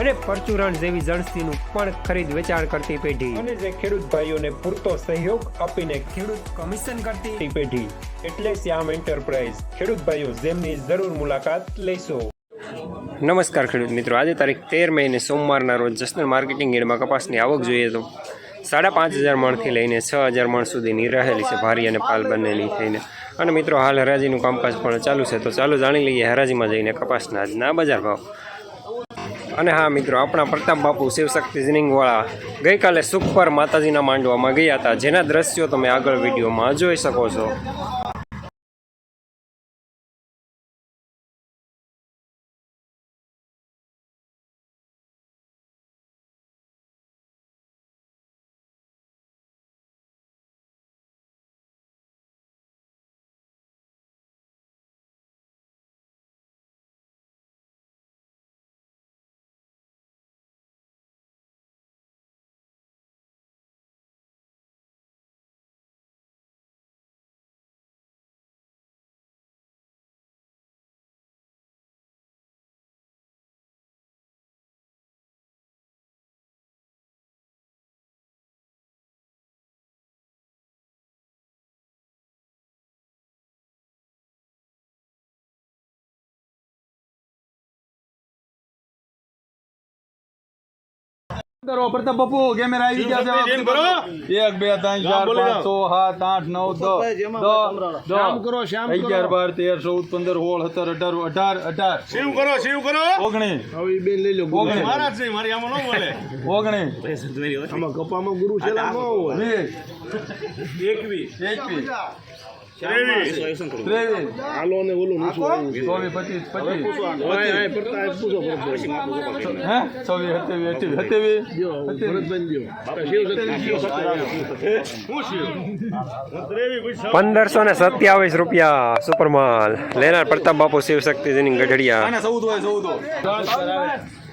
અને પરચુરણ જેવી જણસીનું પણ ખરીદ વેચાણ કરતી પેઢી. અને જે ખેડૂત ભાઈઓને પૂરતો સહયોગ આપીને ખેડૂત કમિશન કરતી પેઢી. એટલે શ્યામ એન્ટરપ્રાઇઝ. ખેડૂત ભાઈઓ જેમની જરૂર મુલાકાત લેશો. નમસ્કાર ખેડૂત મિત્રો. આજે તારીખ તેર મહિને સોમવારના રોજ જસનલ માર્કેટિંગ યાર્ડમાં કપાસની આવક જોઈએ તો સાડા પાંચ હજાર મણથી લઈને છ હજાર મણ સુધીની રહેલી છે. ભારી અને પાલ બંનેની થઈને. અને મિત્રો હાલ હરાજીનું કામકાજ પણ ચાલુ છે. તો ચાલો જાણી લઈએ હરાજીમાં જઈને કપાસના આજના બજાર ભાવ. અને હા મિત્રો, આપણા પ્રતાપ બાપુ શિવશક્તિ જિનિંગવાળા ગઈકાલે સુખ પર માતાજીના માંડવામાં ગયા હતા. જેના દ્રશ્યો તમે આગળ વિડીયોમાં જોઈ શકો છો. કરો પ્રતાપ બાપુ કેમેરા આવી ગયા છે એક બે ત્રણ ચાર પાંચ છ સાત આઠ નવ દસ. અગિયાર બાર તેર ચૌદ પંદર સોળ સત્તર અઢાર અઢાર અઢાર. શિવ કરો શિવ કરો. ઓગણીસ હવે બેન લઈ લો ઓગણીસ મહારાજ છે મારી આમાં ન બોલે. ઓગણીસ આમાં કપામાં ગુરુ એકવીસ. પંદરસો ને સત્યાવીસ રૂપિયા સુપરમાલ. લેનાર પ્રતાપ બાપુ શિવશક્તિજીની ગઢડિયા. ચૌદ હોય ચૌદ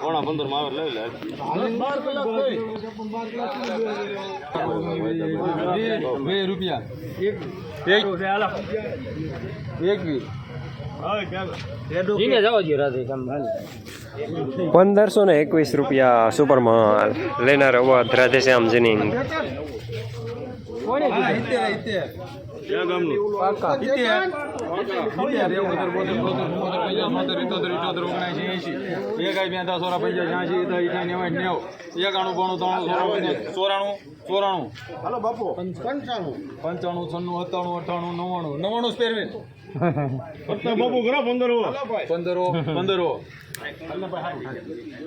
કોણા પંદરમાં આવે લઈ લે. બે રૂપિયા. પંદરસો ને એકવીસ રૂપિયા સુપર માલ. લેનાર અવધ રાધેશ્યામ જીનિંગ ચોરાણું, ચોરાણું. હાલો બાપુ. પંચાણું. પંચાણું છન્નું સત્તાણું અઠ્ઠાણું નવ્વાણું. નવ્વાણું સ્પેરવે બાપુ કરો પંદર પંદરો પંદરો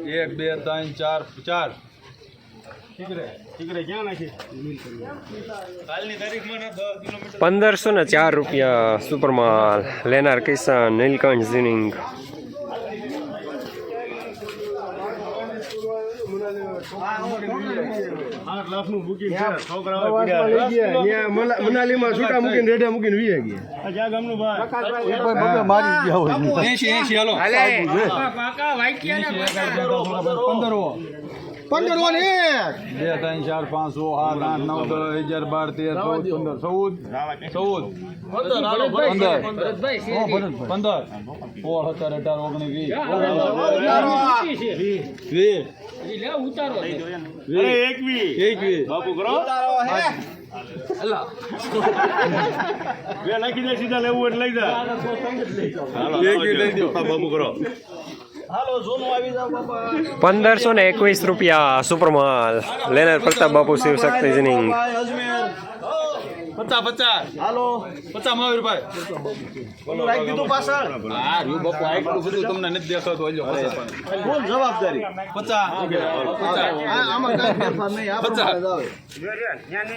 એક બે ત્રણ ચાર ચાર. પંદરસો ને ચાર રૂપિયા સુપરમાલ લેનાર કિસાન નીલકંઠ છોકરા મનાલીમાં છૂટા મૂકીને રેડા મૂકીને વી ગયા ક્યાં ગામનું ભાઈ મારી ગયા એસી એસી હાલો પંદરો વાર એક. બે ત્રણ ચાર પાંચ છ સાત આઠ નવ દસ અગિયાર બાર તેર ચૌદ પંદર ચૌદ ચૌદ. પંદર પંદર. સોળ સત્તર અઢાર ઓગણીસ વીસ. વીસ. અરે એકવી એકવીસ. બાપુ કરો. બે નાખી દે સીધા લેવું એટલે લઈ જા. લઈ. બાપુ કરો. પંદરસો ને એકવીસ રૂપિયા સુપરમાલ. લેનાર પ્રતાપ બાપુ શિવશક્તિ જીનિંગ અજમેર. પચાસ પચાસ. હાલો. પચાસ મહાવીરભાઈ ઓલું લાઈક દીધું પાછળ હા રહ્યું બાપુ આટલું બધું તમને નથી દેખાતું હજો ફૂલ જવાબદારી? પચાસ. પચાસ. આ- આમાં કાંઈ ફેરફાર નહીં આ. પ્રમાણે આવે.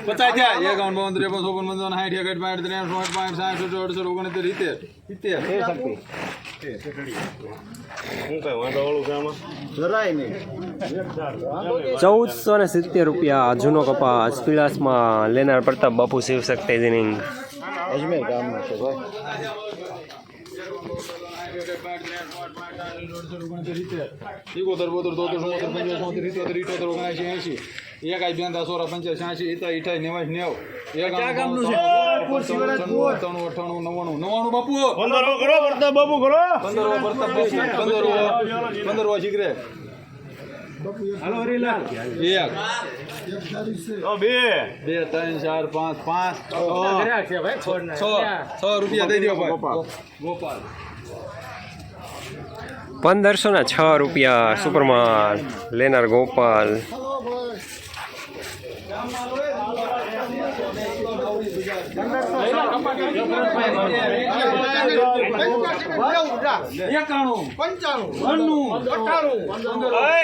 પચાસ થયા. એકાવન બાવન ત્રેપન ચોપન પંચાવન સાઠ એકસઠ બાસઠ ત્રેસઠ ચોસઠ પાંસઠ સાઠ સત્તર અડસઠ ઓગણસિત્તેર સિત્તેર. સિત્તેર. ચૌદસો ને સિત્તેર રૂપિયા જૂનો કપાસ પીળાસમાં લેનાર પ્રતાપ બાપુ શિવ શક્તિજીની અજમેર ગામનો છે ભાઈ એંશી એકાઈ બેંદા સોરા પંચાસ છ્યાસી એતા ઈઠાઈ નેવાસ નેવ એક ગામનું છે અઠાણું અઠાણું નવ્વાણું નવ્વાણું બાપુ પંદર કરો બાપુ કરો પંદર પંદર પંદર શીખરે હાલો હરીલાલ એક બે બે ત્રણ ચાર પાંચ પાંચ છ છ રૂપિયા દઈ દો ભાઈ ગોપાલ પંદરસો ને છ રૂપિયા સુપરમાન લેનાર ગોપાલ એકાણું પંચાણું અન્નું અઠાણું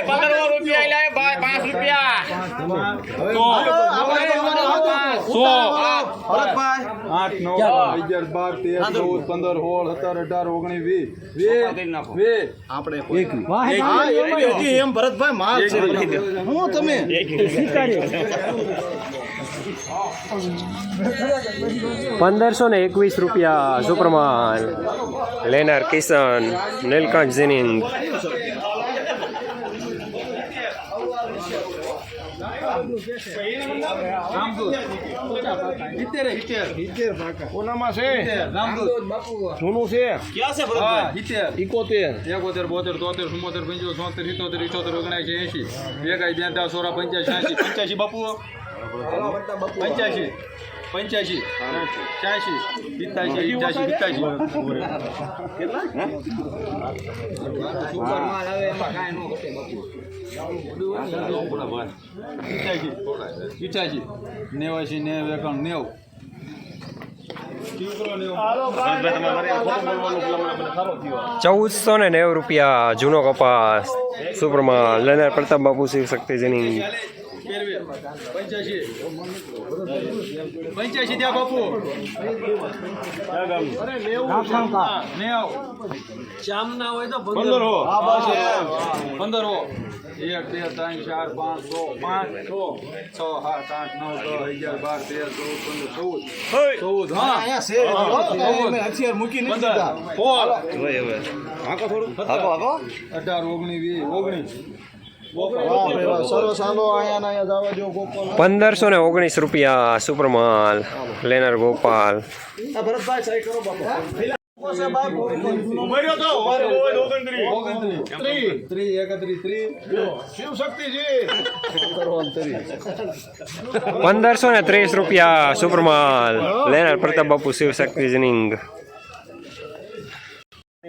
પંદર રૂપિયા. પાંચ રૂપિયા. સો. ભરતભાઈ આઠ નવ અગિયાર બાર તેર ચૌદ પંદર સોળ સત્તર અઢાર ઓગણીસ વીસ. વીસ વીસ. આપણે હા એમાં હજી એમ ભરતભાઈ માલ હું તમે? પંદરસો ને એકવીસ રૂપિયા સુપરમાન લેનાર કિશન નીલકંઠ જીનિંગ. જૂનું છે? ઇકોતેર એકોતેર. બોતેર તોતેર ચુમ્મોતેર પંચોતેર છોતેર સિત્તોતેર ઇઠોતેર ઓગણસી એંશી. એકાઈ બેતા સોળા પંચ્યાસી પંચ્યાસી બાપુ પંચ્યાસી. પંચ્યાસી. છ્યાસી પિત્તાસી ઇઠ્યાસી ઇઠ્યાસી ઇઠ્યાસી નેવાસી, નેવ, એકાણું, નેવ. ચૌદસો ને નેવું રૂપિયા જૂનો કપાસ સુપરમાં લેનાર પ્રતાપ બાપુ શિવ શક્તિજીની પંચ્યાસી પંચ્યાસી ત્યાં બાપુ નેવ પંદર હો. પંદર હો. એક બે ત્રણ ચાર પાંચ છ પાંચ છ છ સાત આઠ નવ દસ અગિયાર બાર તેર ચૌદ પંદર ચૌદ. ચૌદ હા. મૂકી નથી પંદર. દીધા. સોળ હાકો થોડું. અઢાર ઓગણીસ વીસ ઓગણીસ. પંદરસો ને ઓગણીસ રૂપિયા, સુપરમાલ, લેનર ગોપાલ. પંદરસો ને ત્રીસ રૂપિયા, સુપરમાલ, લેનર પ્રતાપ બાપુ શિવશક્તિ શક્તિજીની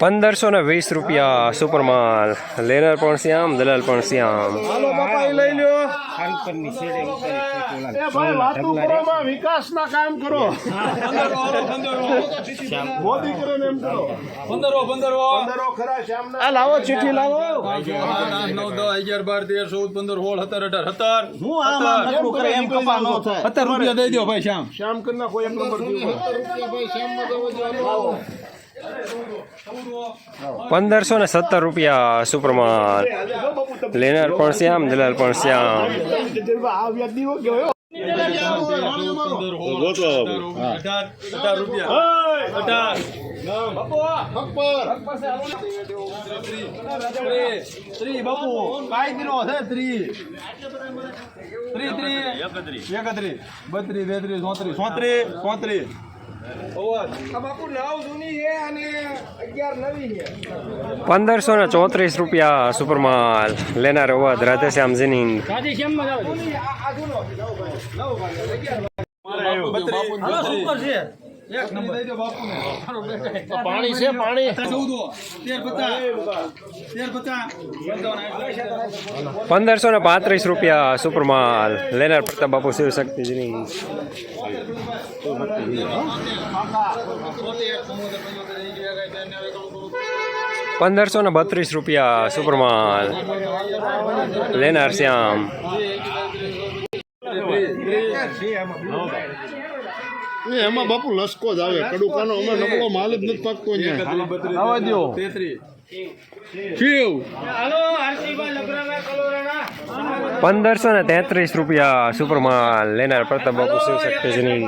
પંદરસો ને વીસ રૂપિયા સુપરમાલ લેનર પણ શ્યામ દલાલ પણ શ્યામ. હાલો બાપા લઈ લ્યો. એ ભાઈ વાતું કરો માં વિકાસના કામ કરો. મોદી કરે ને એમ કરો. પંદરો પંદરો પંદરો ખરા શ્યામના. આ લાવો ચીઠી લાવો. નવ દસ અગિયાર બાર તેર ચૌદ પંદર સોળ સત્તર અઢાર સત્તર. હું આમાં કરે એમ કપા નો થાય. સત્તર રૂપિયા દઈ દો ભાઈ શ્યામ. શ્યામ કરી નાખો એક નંબર પંદરસો ને સત્તર રૂપિયા સુપ્રમાન લેનાર પણ શ્યામ દલાલ પણ શ્યામ. બત્રીસ ચોત્રીસ. ચોત્રીસ. ચોત્રીસ. પંદરસો ને ચોત્રીસ રૂપિયા સુપરમાલ. લેનાર અવધ રાધેશ્યામ પાણી છે પાણી. પચાસ પંદરસો ને પાંત્રીસ રૂપિયા સુપરમાલ. લેનાર પ્રતાપ બાપુ શિવ શક્તિજીની પંદરસો ને બત્રીસ રૂપિયા સુપરમાલ. લેનાર શ્યામ. એમાં બાપુ લસકો જ આવે. કડુકાનો અમે નબળો માલ જ નથી પાકતો આવા દો પંદરસો ને તેત્રીસ રૂપિયા સુપરમાલ. લેનાર પ્રતાપ બાપુ શિવ શક્તિજીની